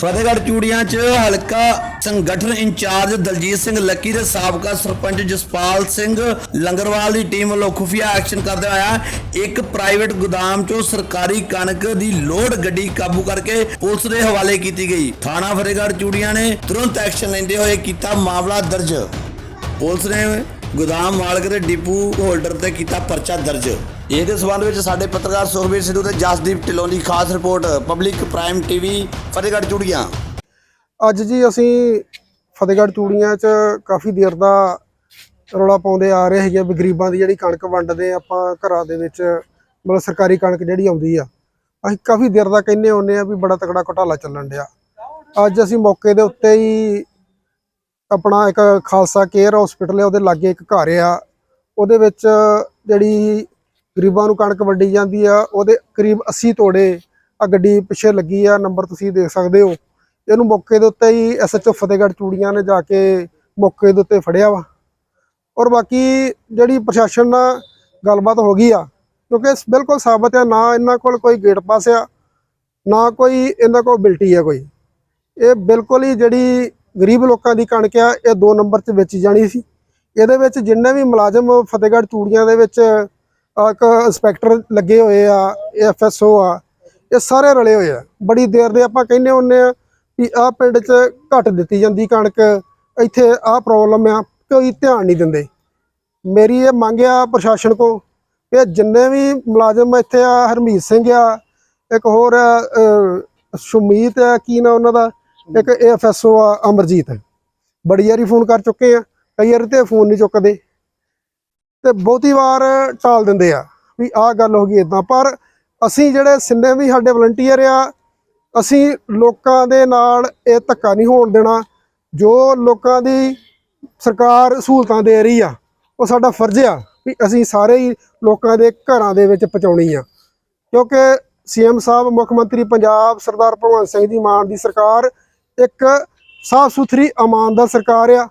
ਫਤਿਹਗੜ੍ਹ ਚੂੜੀਆਂ 'ਚ ਹਲਕਾ ਸੰਗਠਨ ਇੰਚਾਰਜ ਦਲਜੀਤ ਸਿੰਘ ਲੱਕੀ ਦੇ ਸਾਬਕਾ ਸਰਪੰਚ ਜਸਪਾਲ ਸਿੰਘ ਲੰਗਰਵਾਲ ਦੀ ਟੀਮ ਵੱਲੋਂ ਖੁਫੀਆ ਐਕਸ਼ਨ ਕਰਦੇ ਹੋਇਆ ਇੱਕ ਪ੍ਰਾਈਵੇਟ ਗੋਦਾਮ 'ਚੋਂ ਸਰਕਾਰੀ ਕਣਕ ਦੀ ਲੋਡ ਗੱਡੀ ਕਾਬੂ ਕਰਕੇ ਪੁਲਿਸ ਦੇ ਹਵਾਲੇ ਕੀਤੀ ਗਈ। ਥਾਣਾ ਫਤਿਹਗੜ੍ਹ ਚੂੜੀਆਂ ਨੇ ਤੁਰੰਤ ਐਕਸ਼ਨ ਲੈਂਦੇ ਹੋਏ ਕੀਤਾ ਮਾਮਲਾ ਦਰਜ। ਪੁਲਿਸ ਨੇ ਗੋਦਾਮ ਮਾਲਕ ਦੇ ਡਿਪੂ ਹੋਲਡਰ ਤੇ ਕੀਤਾ ਪਰਚਾ ਦਰਜ। ਇਹਦੇ ਸਬੰਧ ਵਿੱਚ ਸਾਡੇ ਪੱਤਰਕਾਰ ਸੁਖਬੀਰ ਸਿੱਧੂ ਤੇ ਜਸਦੀਪ ਢਿੱਲੋਂ ਖਾਸ report, public prime TV Fatehgarh Churian. ਅੱਜ ਜੀ ਅਸੀਂ ਫਤਿਹਗੜ੍ਹ ਚੂੜੀਆਂ 'ਚ ਕਾਫੀ ਦੇਰ ਦਾ ਰੌਲਾ ਪਾਉਂਦੇ ਆ ਰਹੇ ਹੈਗੇ ਵੀ ਗਰੀਬਾਂ ਦੀ ਜਿਹੜੀ ਕਣਕ ਵੰਡਦੇ ਆਪਾਂ ਘਰਾਂ ਦੇ ਵਿੱਚ, ਮਤਲਬ ਸਰਕਾਰੀ ਕਣਕ ਜਿਹੜੀ ਆਉਂਦੀ ਆ। ਅਸੀਂ ਕਾਫੀ ਦੇਰ ਦਾ ਕਹਿੰਦੇ ਹੁੰਨੇ ਆ ਵੀ ਬੜਾ ਤਕੜਾ ਘੁਟਾਲਾ ਚੱਲਣ ਡਿਆ। ਅੱਜ ਅਸੀਂ ਮੌਕੇ ਦੇ ਉੱਤੇ ਹੀ ਆਪਣਾ ਇੱਕ ਖਾਲਸਾ ਕੇਅਰ ਹਸਪੀਟਲ ਹੈ ਉਹਦੇ ਲਾਗੇ ਇੱਕ ਘਰ ਆ। ਉਹਦੇ ਵਿੱਚ ਜਿਹੜੀ ਗਰੀਬਾਂ ਨੂੰ ਕਣਕ ਵੰਡੀ ਜਾਂਦੀ ਆ, ਉਹਦੇ ਕਰੀਬ 80 ਤੋੜੇ ਆ ਗੱਡੀ ਪਿੱਛੇ ਲੱਗੀ ਆ, ਨੰਬਰ ਤੁਸੀਂ ਦੇਖ ਸਕਦੇ ਹੋ। ਇਹਨੂੰ ਮੌਕੇ ਦੇ ਉੱਤੇ ਹੀ ਐਸਐਚਓ ਫਤਿਹਗੜ੍ਹ ਚੂੜੀਆਂ ਨੇ ਜਾ ਕੇ ਮੌਕੇ ਦੇ ਉੱਤੇ ਫੜਿਆ ਵਾ। ਔਰ ਬਾਕੀ ਜਿਹੜੀ ਪ੍ਰਸ਼ਾਸਨ ਨਾਲ ਗੱਲਬਾਤ ਹੋ ਗਈ ਆ, ਕਿਉਂਕਿ ਬਿਲਕੁਲ ਸਾਬਤ ਆ, ਨਾ ਇਹਨਾਂ ਕੋਲ ਕੋਈ ਗੇਟ ਪਾਸ ਆ, ਨਾ ਕੋਈ ਇਹਨਾਂ ਕੋਲ ਬਿਲਟੀ ਆ ਕੋਈ। ਇਹ ਬਿਲਕੁਲ ਹੀ ਜਿਹੜੀ ਗਰੀਬ ਲੋਕਾਂ ਦੀ ਕਣਕ ਆ, ਇਹ ਦੋ ਨੰਬਰ 'ਚ ਵੇਚੀ ਜਾਣੀ ਸੀ। ਇਹਦੇ ਵਿੱਚ ਜਿੰਨੇ ਵੀ ਮੁਲਾਜ਼ਮ ਫਤਿਹਗੜ੍ਹ ਚੂੜੀਆਂ ਦੇ ਵਿੱਚ ਇੱਕ ਇੰਸਪੈਕਟਰ ਲੱਗੇ ਹੋਏ ਆ ਐਫਐਸਓ ਆ ਇਹ ਸਾਰੇ ਰਲੇ ਹੋਏ ਆ। ਬੜੀ ਦੇਰ ਦੇ ਆਪਾਂ ਕਹਿੰਦੇ ਹੁੰਨੇ ਆ ਵੀ ਆਹ ਪਿੰਡ 'ਚ ਘੱਟ ਦਿੱਤੀ ਜਾਂਦੀ ਕਣਕ ਇੱਥੇ ਆਹ ਪ੍ਰੋਬਲਮ ਆ ਕੋਈ ਧਿਆਨ ਨਹੀਂ ਦਿੰਦੇ। ਮੇਰੀ ਇਹ ਮੰਗ ਆ ਪ੍ਰਸ਼ਾਸਨ ਕੋ ਕਿ ਜਿੰਨੇ ਵੀ ਮੁਲਾਜ਼ਮ ਇੱਥੇ ਆ ਹਰਮੀਤ ਸਿੰਘ ਆ ਇੱਕ ਹੋਰ ਆ, ਅਹ, ਸ਼ੁਮੀਤ ਆ ਕੀ ਨਾ ਉਹਨਾਂ ਦਾ ਇੱਕ ਐਫਐਸਓ ਆ ਅਮਰਜੀਤ। ਬੜੀ ਵਾਰੀ ਫੋਨ ਕਰ ਚੁੱਕੇ ਆ ਕਈ ਵਾਰੀ ਤੇ ਫੋਨ ਨਹੀਂ ਚੁੱਕਦੇ। ਤੇ ਬਹੁਤੀ ਵਾਰ ਟਾਲ ਦਿੰਦੇ ਆ ਵੀ ਆਹ ਗੱਲ ਹੋ ਗਈ ਇਦਾਂ ਪਰ ਅਸੀਂ ਜਿਹੜੇ ਸਿੰਨੇ ਵੀ ਸਾਡੇ ਵਲੰਟੀਅਰ ਆ, ਅਸੀਂ ਲੋਕਾਂ ਦੇ ਨਾਲ ਇਹ ਧੱਕਾ ਨਹੀਂ ਹੋਣ ਦੇਣਾ। ਜੋ ਲੋਕਾਂ ਦੀ ਸਰਕਾਰ ਸਹੂਲਤਾਂ ਦੇ ਰਹੀ ਆ, ਉਹ ਸਾਡਾ ਫਰਜ਼ ਆ ਵੀ ਅਸੀਂ ਸਾਰੇ ਹੀ ਲੋਕਾਂ ਦੇ ਘਰਾਂ ਦੇ ਵਿੱਚ ਪਹੁੰਚਾਉਣੀ ਆ। ਕਿਉਂਕਿ ਸੀਐਮ ਸਾਹਿਬ, ਮੁੱਖ ਮੰਤਰੀ ਪੰਜਾਬ ਸਰਦਾਰ ਭਗਵੰਤ ਸਿੰਘ ਦੀ ਮਾਨ ਦੀ ਸਰਕਾਰ ਇੱਕ ਸਾਫ਼ ਸੁਥਰੀ ਇਮਾਨਦਾਰ ਸਰਕਾਰ ਆ।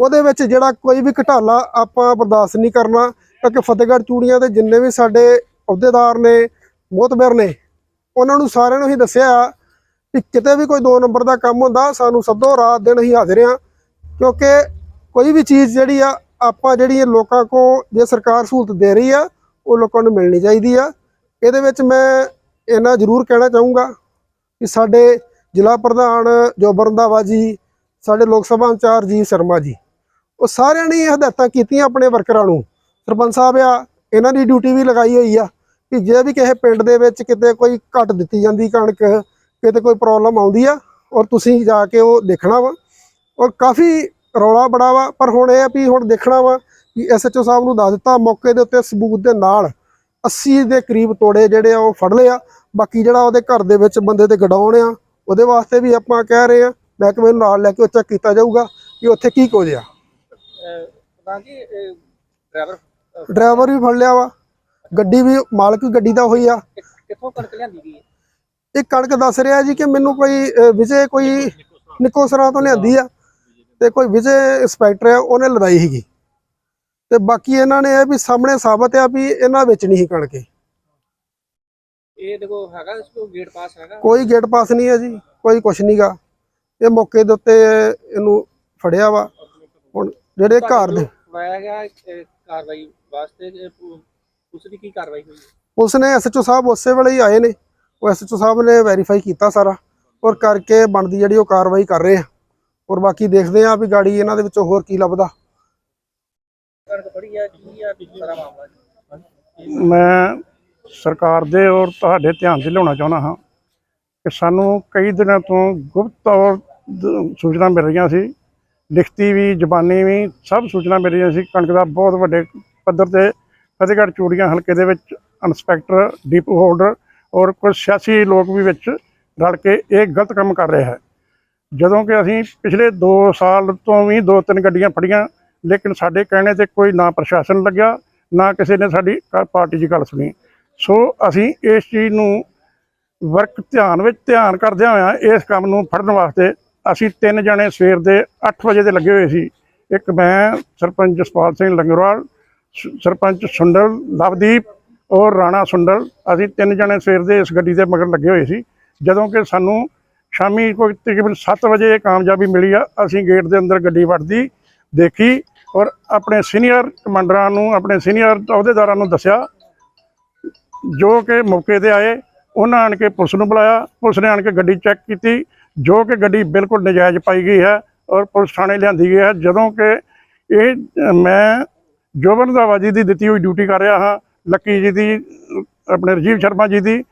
ਉਹਦੇ ਵਿੱਚ ਜਿਹੜਾ ਕੋਈ ਵੀ ਘਟਾਲਾ ਆਪਾਂ ਬਰਦਾਸ਼ਤ ਨਹੀਂ ਕਰਨਾ, ਕਿਉਂਕਿ ਫਤਿਹਗੜ੍ਹ ਚੂੜੀਆਂ ਦੇ ਜਿੰਨੇ ਵੀ ਸਾਡੇ ਅਹੁਦੇਦਾਰ ਨੇ, ਮੋਤਬਰ ਨੇ, ਉਹਨਾਂ ਨੂੰ ਸਾਰਿਆਂ ਨੂੰ ਹੀ ਦੱਸਿਆ ਕਿ ਕਿਤੇ ਵੀ ਕੋਈ ਦੋ ਨੰਬਰ ਦਾ ਕੰਮ ਹੁੰਦਾ, ਸਾਨੂੰ ਸੱਦੋ, ਰਾਤ ਦਿਨ ਹੀ ਹਾਜ਼ਰ ਆ ਕਿਉਂਕਿ ਕੋਈ ਵੀ ਚੀਜ਼ ਜਿਹੜੀ ਆ, ਆਪਾਂ ਜਿਹੜੀ ਇਹ ਲੋਕਾਂ ਕੋ ਜੇ ਸਰਕਾਰ ਸਹੂਲਤ ਦੇ ਰਹੀ ਆ, ਉਹ ਲੋਕਾਂ ਨੂੰ ਮਿਲਣੀ ਚਾਹੀਦੀ ਆ। ਇਹਦੇ ਵਿੱਚ ਮੈਂ ਇਹਨਾਂ ਜ਼ਰੂਰ ਕਹਿਣਾ ਚਾਹੂੰਗਾ ਕਿ ਸਾਡੇ ਜ਼ਿਲ੍ਹਾ ਪ੍ਰਧਾਨ ਜੋਬਰ ਰੰਧਾਵਾ ਜੀ ਸਾਡੇ ਲੋਕ ਸਭਾ ਇੰਚਾਰਜ ਜੀ ਸ਼ਰਮਾ ਜੀ ਉਹ ਸਾਰਿਆਂ ਨੇ ਇਹ ਹਦਾਇਤਾਂ ਕੀਤੀਆਂ ਆਪਣੇ ਵਰਕਰਾਂ ਨੂੰ। ਸਰਪੰਚ ਸਾਹਿਬ ਆ, ਇਹਨਾਂ ਦੀ ਡਿਊਟੀ ਵੀ ਲਗਾਈ ਹੋਈ ਆ ਕਿ ਜੇ ਵੀ ਕਿਸੇ ਪਿੰਡ ਦੇ ਵਿੱਚ ਕਿਤੇ ਕੋਈ ਘੱਟ ਦਿੱਤੀ ਜਾਂਦੀ ਕਣਕ, ਕਿਤੇ ਕੋਈ ਪ੍ਰੋਬਲਮ ਆਉਂਦੀ ਆ, ਔਰ ਤੁਸੀਂ ਜਾ ਕੇ ਉਹ ਦੇਖਣਾ ਵਾ। ਔਰ ਕਾਫੀ ਰੌਲਾ ਬੜਾ ਵਾ, ਪਰ ਹੁਣ ਇਹ ਆ ਵੀ ਹੁਣ ਦੇਖਣਾ ਵਾ ਕਿ ਐਸਐਚਓ ਸਾਹਿਬ ਨੂੰ ਦੱਸ ਦਿੱਤਾ, ਮੌਕੇ ਦੇ ਉੱਤੇ ਸਬੂਤ ਦੇ ਨਾਲ 80 ਦੇ ਕਰੀਬ ਤੋੜੇ ਜਿਹੜੇ ਆ ਉਹ ਫੜ ਲਏ ਆ। ਬਾਕੀ ਜਿਹੜਾ ਉਹਦੇ ਘਰ ਦੇ ਵਿੱਚ ਬੰਦੇ ਤੇ ਗਡਾਉਣ ਆ, ਉਹਦੇ ਵਾਸਤੇ ਵੀ ਆਪਾਂ ਕਹਿ ਰਹੇ ਆ, ਮਹਿਕਮੇ ਨੂੰ ਨਾਲ ਲੈ ਕੇ ਉਹ ਚੈੱਕ ਕੀਤਾ ਜਾਊਗਾ ਕਿ ਉੱਥੇ ਕੀ ਕੁਝ ਆ। ਪ੍ਰਧਾਨ ਜੀ ਡਰਾਈਵਰ ਡਰਾਈਵਰ ਵੀ ਫੜ ਲਿਆ ਵਾ। ਗੱਡੀ ਵੀ ਮਾਲਕ ਗੱਡੀ ਦਾ ਹੋਈ ਆ। ਕਿੱਥੋਂ ਕਣਕ ਲਿਆਂਦੀ ਗਈ ਹੈ? ਇਹ ਕਣਕ ਦੱਸ ਰਿਹਾ ਜੀ ਕਿ ਮੈਨੂੰ ਕੋਈ ਵਿਜੇ ਕੋਈ ਨਿਕੋਸਰਾ ਤੋਂ ਲਿਆਂਦੀ ਆ ਤੇ ਕੋਈ ਵਿਜੇ ਇੰਸਪੈਕਟਰ ਆ ਉਹਨੇ ਲਦਾਈ ਸੀਗੀ। ਤੇ ਬਾਕੀ ਇਹਨਾਂ ਨੇ ਇਹ ਵੀ ਸਾਹਮਣੇ ਸਾਬਤ ਆ ਵੀ ਇਹਨਾਂ ਵਿੱਚ ਨਹੀਂ ਸੀ ਕਣਕ। ਇਹ। ਦੇਖੋ ਹੈਗਾ ਇਸ ਕੋ ਗੇਟ ਪਾਸ ਹੈਗਾ? ਕੋਈ ਗੇਟ ਪਾਸ ਨਹੀਂ ਹੈ ਜੀ ਕੋਈ ਕੁਛ ਨਹੀਂਗਾ ਇਹ ਮੌਕੇ ਦੇ ਉੱਤੇ ਇਹਨੂੰ ਫੜਿਆ ਵਾ। ਹੁਣ ਜਿਹੜੇ ਘਰ ਦੇ ਫੜਾਇਆ ਗਿਆ ਇਹ ਕਾਰਵਾਈ ਵਾਸਤੇ ਇਹ ਪੁ- ਉਸ ਦੀ ਕੀ ਕਾਰਵਾਈ ਹੋਈ? ਹੈ? ਉਸ ਨੇ ਐਸਐਚਓ ਸਾਹਿਬ ਉਸੇ ਵੇਲੇ ਹੀ ਆਏ ਨੇ। ਉਹ ਐਸਐਚਓ ਸਾਹਿਬ ਨੇ ਵੈਰੀਫਾਈ ਕੀਤਾ ਸਾਰਾ। ਔਰ ਕਰਕੇ ਬਣਦੀ ਜਿਹੜੀ ਉਹ ਕਾਰਵਾਈ ਕਰ ਰਹੇ ਆ। ਔਰ ਬਾਕੀ ਦੇਖਦੇ ਆ ਵੀ ਗਾੜੀ ਇਹਨਾਂ ਦੇ ਵਿੱਚੋਂ ਹੋਰ ਕੀ ਲੱਭਦਾ। ਕਣਕ ਫੜੀ ਆ ਕੀ ਆ ਸਾਰਾ ਮਾਮਲਾ ਜੀ? ਮੈਂ ਸਰਕਾਰ ਦੇ ਔਰ ਤੁਹਾਡੇ ਧਿਆਨ 'ਚ ਲਿਆਉਣਾ ਚਾਹੁੰਦਾ ਹਾਂ ਕਿ ਸਾਨੂੰ ਕਈ ਦਿਨਾਂ ਤੋਂ ਗੁਪਤ ਤੌਰ ਦ- ਸੂਚਨਾ ਮਿਲ ਰਹੀਆਂ ਸੀ। ਲਿਖਤੀ ਵੀ, ਜ਼ਬਾਨੀ ਵੀ, ਸਭ ਸੂਚਨਾ ਮਿਲ ਰਹੀਆਂ ਸੀ। ਕਣਕ ਦਾ ਬਹੁਤ ਵੱਡੇ ਪੱਧਰ ਤੇ ਫਤਿਹਗੜ੍ਹ ਚੂੜੀਆਂ ਹਲਕੇ ਦੇ ਵਿੱਚ ਇੰਸਪੈਕਟਰ ਡੀਪੂ ਹੋਲਡਰ ਔਰ ਕੁਝ ਸਿਆਸੀ ਲੋਕ ਵੀ ਵਿੱਚ ਰਲ ਕੇ ਇਹ ਗਲਤ ਕੰਮ ਕਰ ਰਿਹਾ ਹੈ। ਜਦੋਂ ਕਿ ਅਸੀਂ ਪਿਛਲੇ 2 ਸਾਲ ਤੋਂ ਵੀ ਦੋ ਤਿੰਨ ਗੱਡੀਆਂ ਫੜੀਆਂ, ਲੇਕਿਨ ਸਾਡੇ ਕਹਿਣੇ ਤੇ ਕੋਈ ਨਾ ਪ੍ਰਸ਼ਾਸਨ ਲੱਗਿਆ, ਨਾ ਕਿਸੇ ਨੇ ਸਾਡੀ ਪਾਰਟੀ ਦੀ ਗੱਲ ਸੁਣੀ। ਸੋ ਅਸੀਂ ਇਸ ਚੀਜ਼ ਨੂੰ ਵਰਕ ਧਿਆਨ ਵਿੱਚ ਧਿਆਨ ਕਰਦਿਆਂ ਹੋਇਆਂ ਇਸ ਕੰਮ ਨੂੰ ਫੜਨ ਵਾਸਤੇ ਅਸੀਂ ਤਿੰਨ ਜਣੇ ਸਵੇਰ ਦੇ 8 ਵਜੇ ਦੇ ਲੱਗੇ ਹੋਏ ਸੀ। ਇੱਕ ਮੈਂ, ਸਰਪੰਚ ਜਸਪਾਲ ਸਿੰਘ ਲੰਗਰਵਾਲ, ਸ- ਸਰਪੰਚ ਸੁੰਡਲ ਲਵਦੀਪ ਔਰ ਰਾਣਾ ਸੁੰਡਲ। ਅਸੀਂ ਤਿੰਨ ਜਣੇ ਸਵੇਰ ਦੇ ਇਸ ਗੱਡੀ ਦੇ ਮਗਰ ਲੱਗੇ ਹੋਏ ਸੀ। ਜਦੋਂ ਕਿ ਸਾਨੂੰ ਸ਼ਾਮੀ ਕੋਈ ਤਕਰੀਬਨ 7 ਵਜੇ ਇਹ ਕਾਮਯਾਬੀ ਮਿਲੀ ਆ। ਅਸੀਂ ਗੇਟ ਦੇ ਅੰਦਰ ਗੱਡੀ ਵੜਦੀ ਦੇਖੀ ਔਰ ਆਪਣੇ ਸੀਨੀਅਰ ਕਮਾਂਡਰਾਂ ਨੂੰ, ਆਪਣੇ ਸੀਨੀਅਰ ਅਹੁਦੇਦਾਰਾਂ ਨੂੰ ਦੱਸਿਆ। ਜੋ ਕਿ ਮੌਕੇ ਤੇ ਆਏ, ਉਹਨਾਂ ਆਣ ਕੇ ਪੁਲਿਸ ਨੂੰ ਬੁਲਾਇਆ। ਪੁਲਿਸ ਨੇ ਆਣ ਕੇ ਗੱਡੀ ਚੈੱਕ ਕੀਤੀ। ਜੋ ਕਿ ਗੱਡੀ ਬਿਲਕੁਲ ਨਜਾਇਜ਼ ਪਾਈ ਗਈ ਹੈ ਔਰ ਪੁਲਿਸ ਥਾਣੇ ਲਿਆਂਦੀ ਗਈ ਹੈ। ਜਦੋਂ ਕਿ ਇਹ, ਮੈਂ ਜੋਬਨ ਦਾਵਾਜੀ ਦੀ ਦਿੱਤੀ ਹੋਈ ਡਿਊਟੀ ਕਰ ਰਿਹਾ ਹਾਂ, ਲੱਕੀ ਜੀ ਦੀ, ਆਪਣੇ ਰਜੀਵ ਸ਼ਰਮਾ ਜੀ ਦੀ,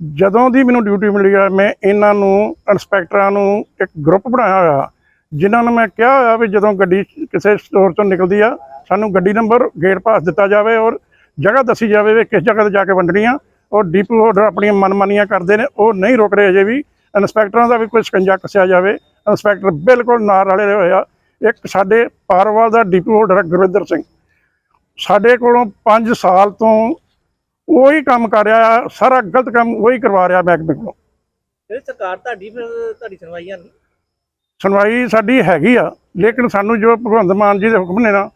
ਜਦੋਂ ਦੀ ਮੈਨੂੰ ਡਿਊਟੀ ਮਿਲੀ ਹੈ, ਮੈਂ ਇਹਨਾਂ ਨੂੰ, ਇੰਸਪੈਕਟਰਾਂ ਨੂੰ ਇੱਕ ਗਰੁੱਪ ਬਣਾਇਆ ਹੋਇਆ, ਜਿਨ੍ਹਾਂ ਨੂੰ ਮੈਂ ਕਿਹਾ ਹੋਇਆ ਵੀ ਜਦੋਂ ਗੱਡੀ ਕਿਸੇ ਸਟੋਰ ਤੋਂ ਨਿਕਲਦੀ ਆ, ਸਾਨੂੰ ਗੱਡੀ ਨੰਬਰ ਗੇਟ ਪਾਸ ਦਿੱਤਾ ਜਾਵੇ ਔਰ ਜਗ੍ਹਾ ਦੱਸੀ ਜਾਵੇ ਵੀ ਕਿਸ ਜਗ੍ਹਾ ਤੇ ਜਾ ਕੇ ਵੰਡਣੀ ਆ, ਔਰ ਡੀਪੂ ਹੋਲਡਰ ਆਪਣੀਆਂ ਮਨਮਾਨੀਆਂ ਕਰਦੇ ਨੇ, ਉਹ ਨਹੀਂ ਰੁਕ ਰਹੇ ਅਜੇ ਵੀ। ਇੰਸਪੈਕਟਰਾਂ ਦਾ ਵੀ ਕੋਈ ਸਕੰਜਾ ਕੱਸਿਆ ਜਾਵੇ ਇੰਸਪੈਕਟਰ ਬਿਲਕੁਲ ਨਾਲ ਰਲੇ ਹੋਏ ਆ। ਇੱਕ ਸਾਡੇ ਪਾਰਵਾਲ ਦਾ ਡੀਪੂ ਹੋਲਡਰ ਗੁਰਵਿੰਦਰ ਸਿੰਘ। ਸਾਡੇ ਕੋਲੋਂ 5 ਸਾਲ ਤੋਂ ਉਹੀ ਕੰਮ ਕਰ ਰਿਹਾ ਸਾਰਾ ਗਲਤ ਕੰਮ ਉਹੀ ਕਰਵਾ ਰਿਹਾ ਮਹਿਕਮੇ ਕੋਲੋਂ। ਸਰਕਾਰ ਤੁਹਾਡੀ ਫਿਰ ਤੁਹਾਡੀ ਸੁਣਵਾਈ ਨਹੀਂ? ਸੁਣਵਾਈ ਸਾਡੀ ਹੈਗੀ ਆ ਲੇਕਿਨ ਸਾਨੂੰ ਜੋ ਭਗਵੰਤ ਮਾਨ ਜੀ ਦੇ ਹੁਕਮ ਨੇ ਨਾ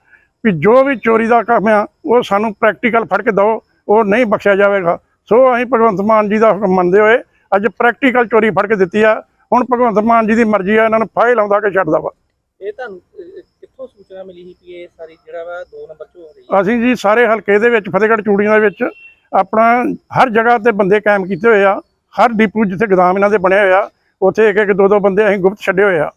ਵੀ ਜੋ ਵੀ ਚੋਰੀ ਦਾ ਕੰਮ ਆ ਉਹ ਸਾਨੂੰ ਪ੍ਰੈਕਟੀਕਲ ਫੜ ਕੇ ਦਿਓ ਉਹ ਨਹੀਂ ਬਖਸ਼ਿਆ ਜਾਵੇਗਾ। ਸੋ ਅਸੀਂ ਭਗਵੰਤ ਮਾਨ ਜੀ ਦਾ ਹੁਕਮ ਮੰਨਦੇ ਹੋਏ ਅੱਜ ਪ੍ਰੈਕਟੀਕਲ ਚੋਰੀ ਫੜ ਕੇ ਦਿੱਤੀ ਆ। ਹੁਣ ਭਗਵੰਤ ਮਾਨ ਜੀ ਦੀ ਮਰਜ਼ੀ ਆ ਇਹਨਾਂ ਨੂੰ ਫਾਇਲ ਆਉਂਦਾ ਕਿ ਛੱਡਦਾ ਵਾ। ਇਹ ਤੁਹਾਨੂੰ ਅਹ, ਕਿੱਥੋਂ ਸੂਚਨਾ ਮਿਲੀ ਸੀ ਕਿ ਇਹ ਸਾਰੀ ਜਿਹੜਾ ਵਾ ਦੋ ਨੰਬਰ 'ਚ ਹੋ ਰਹੀ ਹੈ ਅਸੀਂ ਜੀ ਸਾਰੇ ਹਲਕੇ ਦੇ ਵਿੱਚ ਫਤਿਹਗੜ੍ਹ ਚੂੜੀਆਂ ਦੇ ਵਿੱਚ ਆਪਣਾ ਹਰ ਜਗ੍ਹਾ ਤੇ ਬੰਦੇ ਕਾਇਮ ਕੀਤੇ ਹੋਏ ਆ। ਹਰ ਡਿਪੂ ਜਿੱਥੇ ਗੋਦਾਮ ਇਹਨਾਂ ਦੇ ਬਣੇ ਹੋਏ ਆ ਉੱਥੇ ਇੱਕ ਇੱਕ ਦੋ ਦੋ ਬੰਦੇ ਅਸੀਂ ਗੁਪਤ ਛੱਡੇ ਹੋਏ ਆ।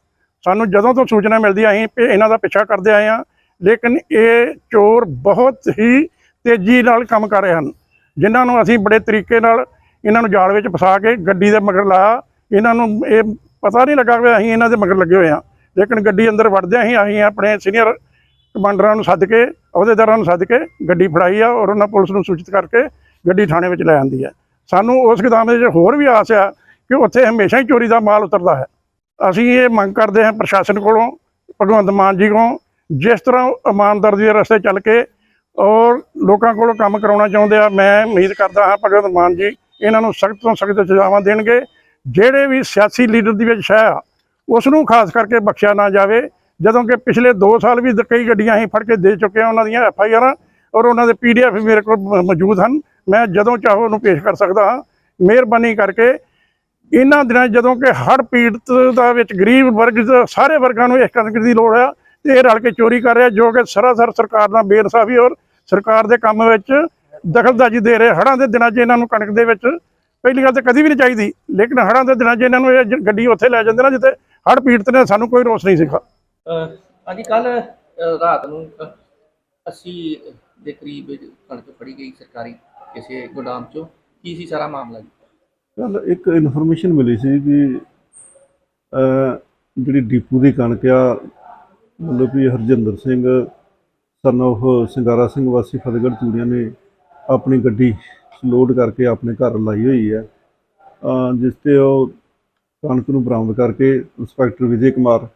ਸਾਨੂੰ ਜਦੋਂ ਤੋਂ ਸੂਚਨਾ ਮਿਲਦੀ ਆ ਅਸੀਂ ਇਹਨਾਂ ਦਾ ਪਿੱਛਾ ਕਰਦੇ ਆਏ ਆ। ਲੇਕਿਨ ਇਹ ਚੋਰ ਬਹੁਤ ਹੀ ਤੇਜ਼ੀ ਨਾਲ ਕੰਮ ਕਰ ਰਹੇ ਹਨ ਜਿਨ੍ਹਾਂ ਨੂੰ ਅਸੀਂ ਬੜੇ ਤਰੀਕੇ ਨਾਲ ਇਹਨਾਂ ਨੂੰ ਜਾਲ ਵਿੱਚ ਫਸਾ ਕੇ ਗੱਡੀ ਦੇ ਮਗਰ ਲਾਇਆ। ਇਹਨਾਂ ਨੂੰ ਇਹ ਪਤਾ ਨਹੀਂ ਲੱਗਾ ਕਿ ਅਸੀਂ ਇਹਨਾਂ ਦੇ ਮਗਰ ਲੱਗੇ ਹੋਏ ਆ ਲੇਕਿਨ ਗੱਡੀ ਅੰਦਰ ਵੜਦਿਆਂ ਹੀ ਅਸੀਂ ਆਪਣੇ ਸੀਨੀਅਰ ਕਮਾਂਡਰਾਂ ਨੂੰ ਸੱਦ ਕੇ, ਅਹੁਦੇਦਾਰਾਂ ਨੂੰ ਸੱਦ ਕੇ ਗੱਡੀ ਫੜਾਈ ਆ ਔਰ ਉਹਨਾਂ ਪੁਲਿਸ ਨੂੰ ਸੂਚਿਤ ਕਰਕੇ ਗੱਡੀ ਥਾਣੇ ਵਿੱਚ ਲੈ ਆਂਦੀ ਹੈ। ਸਾਨੂੰ ਉਸ ਗੋਦਾਮ ਦੇ ਵਿੱਚ ਹੋਰ ਵੀ ਆਸ ਆ ਕਿ ਉੱਥੇ ਹਮੇਸ਼ਾ ਹੀ ਚੋਰੀ ਦਾ ਮਾਲ ਉਤਰਦਾ ਹੈ। ਅਸੀਂ ਇਹ ਮੰਗ ਕਰਦੇ ਹਾਂ ਪ੍ਰਸ਼ਾਸਨ ਕੋਲੋਂ, ਭਗਵੰਤ ਮਾਨ ਜੀ ਕੋਲੋਂ, ਜਿਸ ਤਰ੍ਹਾਂ ਉਹ ਇਮਾਨਦਾਰੀ ਦੇ ਰਸਤੇ ਚੱਲ ਕੇ ਔਰ ਲੋਕਾਂ ਕੋਲੋਂ ਕੰਮ ਕਰਾਉਣਾ ਚਾਹੁੰਦੇ ਆ, ਮੈਂ ਉਮੀਦ ਕਰਦਾ ਹਾਂ ਭਗਵੰਤ ਮਾਨ ਜੀ ਇਹਨਾਂ ਨੂੰ ਸਖਤ ਤੋਂ ਸਖਤ ਸਜ਼ਾਵਾਂ ਦੇਣਗੇ। ਜਿਹੜੇ ਵੀ ਸਿਆਸੀ ਲੀਡਰ ਦੀ ਵਿੱਚ ਸ਼ਹਿ ਆ ਉਸ ਨੂੰ ਖਾਸ ਕਰਕੇ ਬਖਸ਼ਿਆ ਨਾ ਜਾਵੇ। ਜਦੋਂ ਕਿ ਪਿਛਲੇ 2 ਸਾਲ ਵੀ ਕਈ ਗੱਡੀਆਂ ਅਸੀਂ ਫੜ ਕੇ ਦੇ ਚੁੱਕੇ ਹਾਂ ਉਹਨਾਂ ਦੀਆਂ ਐਫ ਆਈ ਆਰਾਂ ਔਰ ਉਹਨਾਂ ਦੇ ਪੀ ਡੀ ਐਫ ਮੇਰੇ ਕੋਲ ਮੌਜੂਦ ਹਨ। ਮੈਂ ਜਦੋਂ ਚਾਹੋ ਉਹਨੂੰ ਪੇਸ਼ ਕਰ ਸਕਦਾ ਹਾਂ। ਮਿਹਰਬਾਨੀ ਕਰਕੇ ਇਹਨਾਂ ਦਿਨਾਂ ਜਦੋਂ ਕਿ ਹੜ੍ਹ ਪੀੜਤ ਦਾ ਵਿੱਚ ਗਰੀਬ ਵਰਗ ਸਾਰੇ ਵਰਗਾਂ ਨੂੰ ਇਸ ਕਣਕ ਦੀ ਲੋੜ ਆ ਤੇ ਇਹ ਰਲ ਕੇ ਚੋਰੀ ਕਰ ਰਿਹਾ, ਜੋ ਕਿ ਸਰਾਸਰ ਸਰਕਾਰ ਦਾ ਬੇਇਨਸਾਫੀ ਔਰ ਸਰਕਾਰ ਦੇ ਕੰਮ ਵਿੱਚ ਦਖਲਅੰਦਾਜ਼ੀ ਦੇ ਰਹੇ ਹੜ੍ਹਾਂ ਦੇ ਦਿਨਾਂ 'ਚ ਇਹਨਾਂ ਨੂੰ ਕਣਕ ਦੇ ਵਿੱਚ ਪਹਿਲੀ ਗੱਲ ਤਾਂ ਕਦੀ ਵੀ ਨਹੀਂ ਚਾਹੀਦੀ ਲੇਕਿਨ ਹੜ੍ਹਾਂ ਦੇ ਦਿਨਾਂ 'ਚ ਇਹਨਾਂ ਨੂੰ ਇਹ ਗੱਡੀ ਉੱਥੇ ਲੈ ਜਾਂਦੇ ਨਾ ਜਿੱਥੇ ਹੜ੍ਹ ਪੀੜਤ ਨੇ ਸਾਨੂੰ ਕੋਈ ਰੋਸ ਨਹੀਂ ਸੀਗਾ। ਅੱਜ ਕੱਲ ਰਾਤ ਨੂੰ ਅਹ, 80 ਦੇ ਕਰੀਬ ਕਣਕ ਫੜੀ ਗਈ ਸਰਕਾਰੀ ਕਿਸੇ ਗੋਦਾਮ 'ਚੋਂ। ਕੀ ਸੀ ਸਾਰਾ ਮਾਮਲਾ ਜੀ? ਕੱਲ ਇੱਕ ਇਨਫੋਰਮੇਸ਼ਨ ਮਿਲੀ ਸੀ ਕਿ ਜਿਹੜੀ ਡੀਪੂ ਦੀ ਕਣਕ ਆ ਮਤਲਬ ਕਿ ਹਰਜਿੰਦਰ ਸਿੰਘ ਸਨ of ਸਿੰਗਾਰਾ ਸਿੰਘ ਵਾਸੀ ਫਤਿਹਗੜ੍ਹ ਚੂੜੀਆਂ ਨੇ ਆਪਣੀ ਗੱਡੀ ਲੋਡ ਕਰਕੇ ਆਪਣੇ ਘਰ ਲਾਈ ਹੋਈ ਹੈ। ਜਿਸ ਤੇ ਉਹ ਕਣਕ ਨੂੰ ਬਰਾਮਦ ਕਰਕੇ ਇੰਸਪੈਕਟਰ ਵਿਜੇ ਕੁਮਾਰ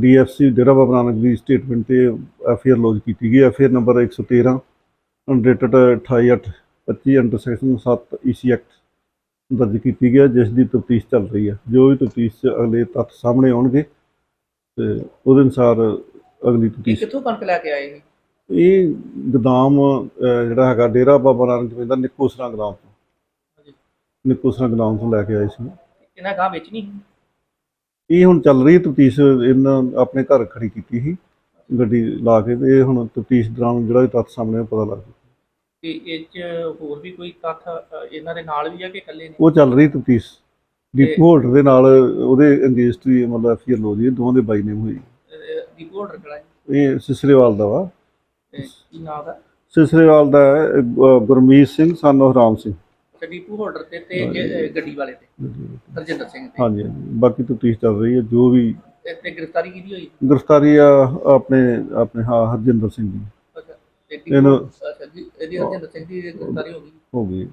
ਡੀਐਫਸੀ ਡੇਰਾ ਬਾਬਾ ਨਾਨਕ ਦੀ ਸਟੇਟਮੈਂਟ ਤੇ ਐਫਆਰ ਲੌਜ ਕੀਤੀ ਗਈ FIR number 113 undated 28825 under section 7 EC act ਦਰਜ ਕੀਤੀ ਗਿਆ ਜਿਸ ਦੀ ਤਫਤੀਸ਼ ਚੱਲ ਰਹੀ ਹੈ। ਜੋ ਵੀ ਤਫਤੀਸ਼ 'ਚ ਅਗਲੇ ਤੱਥ ਸਾਹਮਣੇ ਆਉਣਗੇ ਤੇ ਉਹਦੇ ਅਨੁਸਾਰ ਅਗਲੀ ਇਹ ਤਫਤੀਸ਼ ਕਿੱਥੋਂ ਕਣਕ ਲੈ ਕੇ ਆਏ ਇਹ? ਇਹ ਗੋਦਾਮ ਅਹ, ਜਿਹੜਾ ਹੈਗਾ ਡੇਰਾ ਬਾਬਾ ਨਾਨਕ ਦੇਵ ਦਾ ਨਿੱਕੋਸਰਾ ਗੋਦਾਮ ਤੋਂ। ਹਾਂਜੀ। ਨਿੱਕੋਸਰਾ ਗੋਦਾਮ ਤੋਂ ਲੈ ਕੇ ਆਏ ਸੀ। ਇਹਨਾਂ ਗਾਂ ਵੇਚਣੀ ਸੀ? ਇਹ ਹੁਣ ਚੱਲ ਰਹੀ ਤਫਤੀਸ਼ ਇਹਨਾਂ ਆਪਣੇ ਘਰ ਖੜੀ ਕੀਤੀ ਸੀ ਗੱਡੀ ਲਾ ਕੇ ਤੇ ਇਹ ਹੁਣ ਤਫਤੀਸ਼ ਦੌਰਾਨ ਜਿਹੜਾ ਤੱਥ ਸਾਹਮਣੇ ਪਤਾ ਲੱਗ ਜੂ ਤੇ ਇਹ 'ਚ ਹੋਰ ਵੀ ਕੋਈ ਤੱਥ ਇਹਨਾਂ ਦੇ ਨਾਲ ਵੀ ਆ ਕਿ ਇਕੱਲੇ ਨੇ? ਉਹ ਚੱਲ ਰਹੀ ਤਫਤੀਸ਼। ਹੋਲਡਰ ਦੇ ਨਾਲ ਉਹਦੇ ਅੰਗੇਜਡ ਮਤਲਬ ਐਫਆਰ ਲੋ ਦੀ ਦੋਵਾਂ ਦੇ ਬਾਈ ਨੇਮ ਹੋਈ ਦੀਪੂ ਕਿਹੜਾ ਜੀ ਇਹ ਸਿਸਰੇਵਾਲ ਦਾ ਵਾ। ਤੇ ਕੀ ਨਾਮ ਦਾ ਸਿਸਰੇਵਾਲ ਦਾ ਹੈ, ਅਹ, ਗੁਰਮੀਤ ਸਿੰਘ ਸਨ of ਰਾਮ ਸਿੰਘ। ਤੇ ਦੀਪੂ ਹੋਲਡਰ ਤੇ ਤੇ ਗੱਡੀ ਵਾਲੇ ਤੇ ਹਰਜਿੰਦਰ ਸਿੰਘ ਤੇ। ਹਾਂਜੀ ਹਾਂਜੀ ਬਾਕੀ ਤਫਤੀਸ਼ ਚੱਲ ਰਹੀ ਹੈ ਜੋ ਵੀ ਤੇ- ਤੇ ਗ੍ਰਿਫਤਾਰੀ ਕਿਹਦੀ ਹੋਈ? ਗ੍ਰਿਫਤਾਰੀ ਆ ਆਪਣੇ ਆਪਣੇ ਹਾਂ ਹਰਜਿੰਦਰ ਸਿੰਘ ਦੀ। ਅੱਛਾ ਤੇ ਦੀਪੂ- ਇਹਨੂੰ- ਅੱਛਾ ਜੀ ਇਹਦੀ ਹਰਜਿੰਦਰ ਸਿੰਘ ਦੀ ਗ੍ਰਿਫਤਾਰੀ ਹੋ ਗਈ। ਹੋ ਗਈ।